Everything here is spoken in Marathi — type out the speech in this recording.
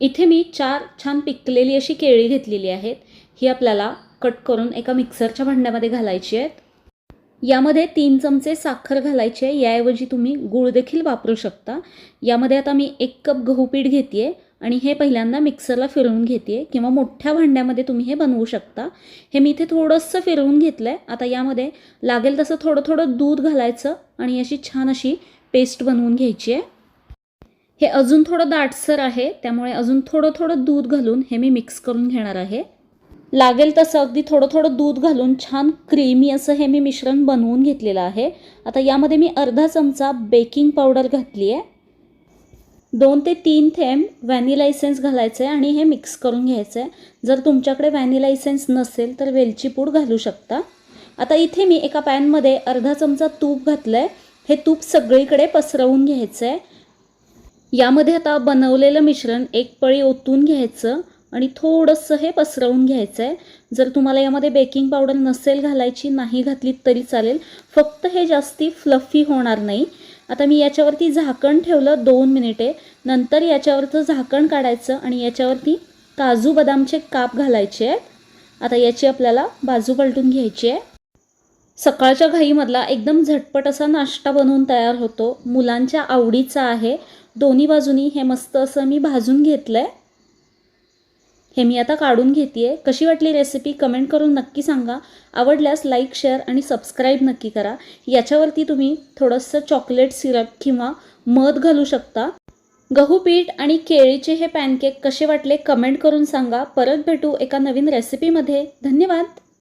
इथे मी चार छान पिकलेली अशी केळी घेतलेली आहेत. ही आपल्याला कट करून एका मिक्सरच्या भांड्यामध्ये घालायची आहेत. यामध्ये तीन चमचे साखर घालायची आहे. याऐवजी तुम्ही गूळ देखील वापरू शकता. यामध्ये आता मी एक कप गहू पीठ घेते आहे आणि हे पहिल्यांदा मिक्सरला फिरवून घेते किंवा मोठ्या भांड्यामध्ये तुम्ही हे बनवू शकता. हे मी इथे थोडंसं फिरवून घेतलं आहे आता यामध्ये लागेल तसं थोडं थोडं दूध घालायचं आणि अशी छान अशी पेस्ट बनवून घ्यायची आहे. हे अजून थोडं दाटसर आहे त्यामुळे अजून थोडं थोडं दूध घालून हे मी मिक्स करून घेणार आहे. लागेल तसं अगदी थोडं थोडं दूध घालून छान क्रीमी असं हे मी मिश्रण बनवून घेतलेलं आहे. आता यामध्ये मी अर्धा चमचा बेकिंग पावडर घातली आहे दोन ते तीन थेंब व्हॅनिला इसेन्स घालायचं आहे आणि हे मिक्स करून घ्यायचं आहे जर तुमच्याकडे व्हॅनिला इसेन्स नसेल तर वेलची पूड घालू शकता. आता इथे मी एका पॅनमध्ये अर्धा चमचा तूप घातलं आहे हे तूप सगळीकडे पसरवून घ्यायचं आहे यामध्ये आता बनवलेलं मिश्रण एक पळी ओतून घ्यायचं आणि थोडंसं हे पसरवून घ्यायचं आहे जर तुम्हाला यामध्ये बेकिंग पावडर नसेल घालायची नाही घातली तरी चालेल. फक्त हे जास्ती फ्लफी होणार नाही. आता मी याच्यावरती झाकण ठेवलं दोन मिनिटे. नंतर याच्यावरचं झाकण काढायचं आणि याच्यावरती काजू बदामचे काप घालायचे आहेत. आता याची आपल्याला बाजू पलटून घ्यायची आहे. सकाळच्या घाईमधला एकदम झटपट असा नाश्ता बनवून तयार होतो. मुलांच्या आवडीचा आहे. दोन्ही बाजूनी हे मस्त असं मी भाजून घेतलं आहे हे मी आता काढून घेते आहे कशी वाटली रेसिपी कमेंट करून नक्की सांगा. आवडल्यास लाईक शेअर आणि सबस्क्राईब नक्की करा. याच्यावरती तुम्ही थोडंसं चॉकलेट सिरप किंवा मध घालू शकता. गहू पीठ आणि केळीचे हे पॅनकेक कसे वाटले कमेंट करून सांगा. परत भेटू एका नवीन रेसिपीमध्ये धन्यवाद!